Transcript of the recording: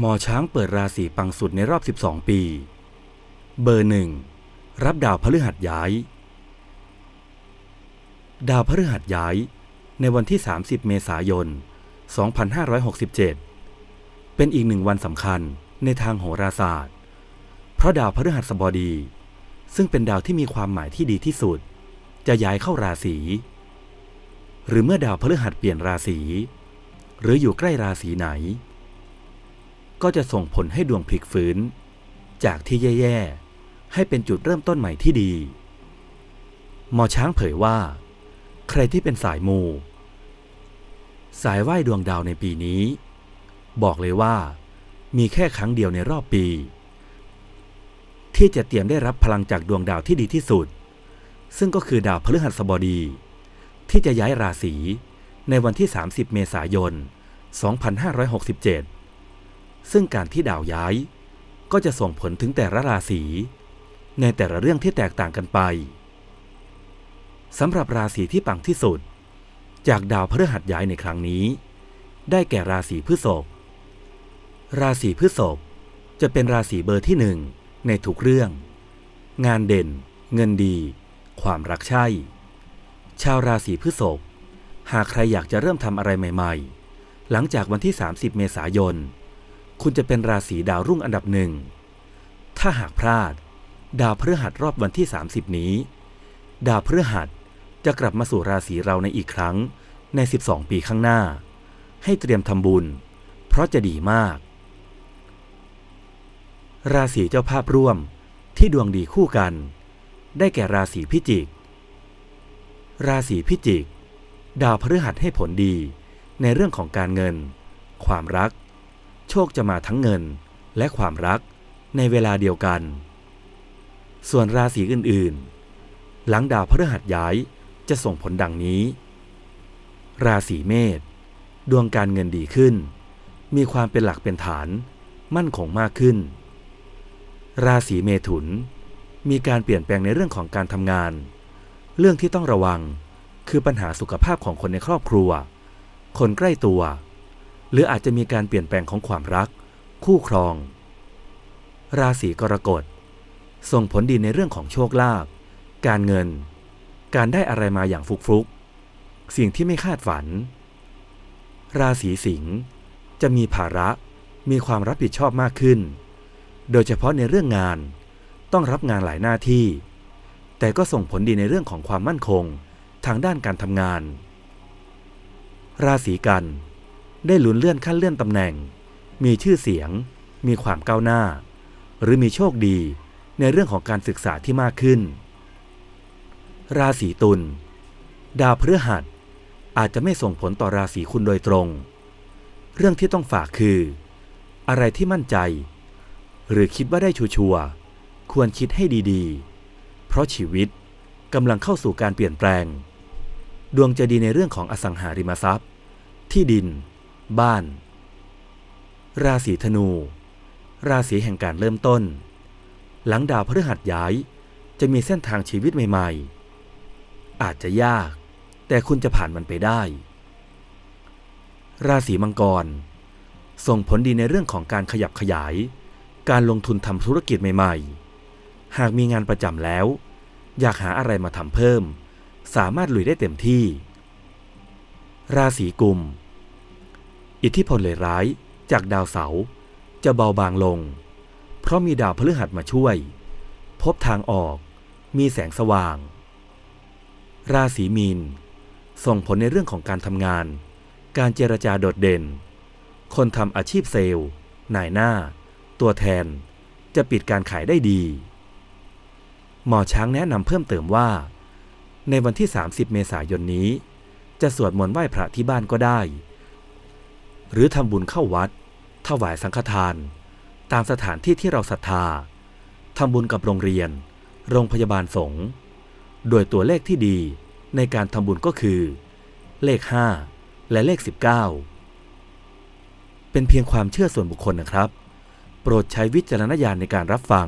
หมอช้างเปิดราศีปังสุดในรอบ 12 ปี เบอร์หนึ่งรับดาวพฤหัสย้าย ดาวพฤหัสย้าย ในวันที่ 30 เมษายน 2567 เป็นอีกหนึ่งวันสำคัญในทางโหราศาสตร์ เพราะดาวพฤหัสบดี ซึ่งเป็นดาวที่มีความหมายที่ดีที่สุด จะย้ายเข้าราศี หรือเมื่อดาวพฤหัสเปลี่ยนราศี หรืออยู่ใกล้ราศีไหน ก็จะส่งผลให้ดวงพลิกฟื้น จากที่แย่ๆ ให้เป็นจุดเริ่มต้นใหม่ที่ดี หมอช้างเผยว่า ใครที่เป็นสายมู สายไหว้ดวงดาวในปีนี้ บอกเลยว่า มีแค่ครั้งเดียวในรอบปี ที่จะเตรียมได้รับพลังจากดวงดาวที่ดีที่สุด ซึ่งก็คือดาวพฤหัสบดี ที่จะย้ายราศีในวันที่ 30 เมษายน 2567 ซึ่งการที่ดาวย้าย ก็จะส่งผลถึงแต่ละราศี ในแต่ละเรื่องที่แตกต่างกันไปสำหรับราศีที่ปังที่สุด จากดาวพฤหัสย้ายในครั้งนี้ ได้แก่ราศีพฤษภราศีพฤษภจะเป็นราศีเบอร์ที่หนึ่งในทุกเรื่อง งานเด่น เงินดี ความรักใช่ ชาวราศีพฤษภหากใครอยากจะเริ่มทำอะไรใหม่ ๆ หลังจากวันที่ 30 เมษายน คุณจะเป็นราศีดาวรุ่งอันดับหนึ่ง ถ้าหากพลาด ดาวพฤหัสรอบวันที่ 30 นี้ ดาวพฤหัสจะกลับมาสู่ราศีเราในอีกครั้งใน 12 ปีข้างหน้า ให้เตรียมทำบุญ เพราะจะดีมาก ราศีเจ้าภาพร่วมที่ดวงดีคู่กัน ได้แก่ราศีพิจิก ราศีพิจิก ดาวพฤหัสให้ผลดีในเรื่องของการเงิน ความรัก โชคจะมาทั้งเงินและความรักในเวลาเดียวกัน ส่วนราศีอื่นๆ หลังดาวพฤหัสย้ายจะส่งผลดังนี้ ราศีเมษดวงการเงินดีขึ้น มีความเป็นหลักเป็นฐาน มั่นคงมากขึ้น ราศีเมถุน มีการเปลี่ยนแปลงในเรื่องของการทำงาน เรื่องที่ต้องระวังคือปัญหาสุขภาพของคนในครอบครัว คนใกล้ตัว หรืออาจจะมีการเปลี่ยนแปลงของความรัก คู่ครอง ราศีกรกฎ ส่งผลดีในเรื่องของโชคลาภการเงิน การได้อะไรมาอย่างฟุกฟุกสิ่งที่ไม่คาดฝัน ราศีสิงห์จะมีภาระ มีความรับผิดชอบมากขึ้น โดยเฉพาะในเรื่องงาน ต้องรับงานหลายหน้าที่ แต่ก็ส่งผลดีในเรื่องของความมั่นคง ทางด้านการทำงาน ราศีกัน ได้ลุ้นเลื่อนขั้นเลื่อนตำแหน่ง มีชื่อเสียง มีความก้าวหน้า หรือมีโชคดีในเรื่องของการศึกษาที่มากขึ้น ราศีตุลดาวพฤหัสอาจจะไม่ส่งผลต่อราศีคุณโดยตรง เรื่องที่ต้องฝากคือ อะไรที่มั่นใจ หรือคิดว่าได้ชัวร์ควรคิดให้ดีๆ เพราะชีวิตกำลังเข้าสู่การเปลี่ยนแปลง ดวงจะดีในเรื่องของอสังหาริมทรัพย์ ที่ดิน บ้าน ราศีธนู ราศีแห่งการเริ่มต้น หลังดาวพฤหัสย้าย จะมีเส้นทางชีวิตใหม่ ๆ อาจจะยาก แต่คุณจะผ่านมันไปได้ ราศีมังกร ส่งผลดีในเรื่องของการขยับขยาย การลงทุนทำธุรกิจใหม่ ๆ หากมีงานประจำแล้ว อยากหาอะไรมาทำเพิ่ม สามารถลุยได้เต็มที่ ราศีกุม อิทธิพลเลวร้ายจากดาวเสาร์จะเบาบางลง เพราะมีดาวพฤหัสมาช่วย พบทางออกมีแสงสว่าง ราศีมีน ส่งผลในเรื่องของการทำงาน การเจรจาโดดเด่น คนทำอาชีพเซลล์ นายหน้า ตัวแทน จะปิดการขายได้ดี หมอช้างแนะนำเพิ่มเติมว่า ในวันที่ 30 เมษายนนี้ จะสวดมนต์ไหว้พระที่บ้านก็ได้ หรือทำบุญเข้าวัด ถวายสังฆทาน ตามสถานที่ที่เราศรัทธาทำบุญกับโรงเรียน โรงพยาบาลสงฆ์โดยตัวเลขที่ดีในการทำบุญก็คือ เลข 5 และเลข 19 เป็นเพียงความเชื่อส่วนบุคคลนะครับ โปรดใช้วิจารณญาณในการรับฟัง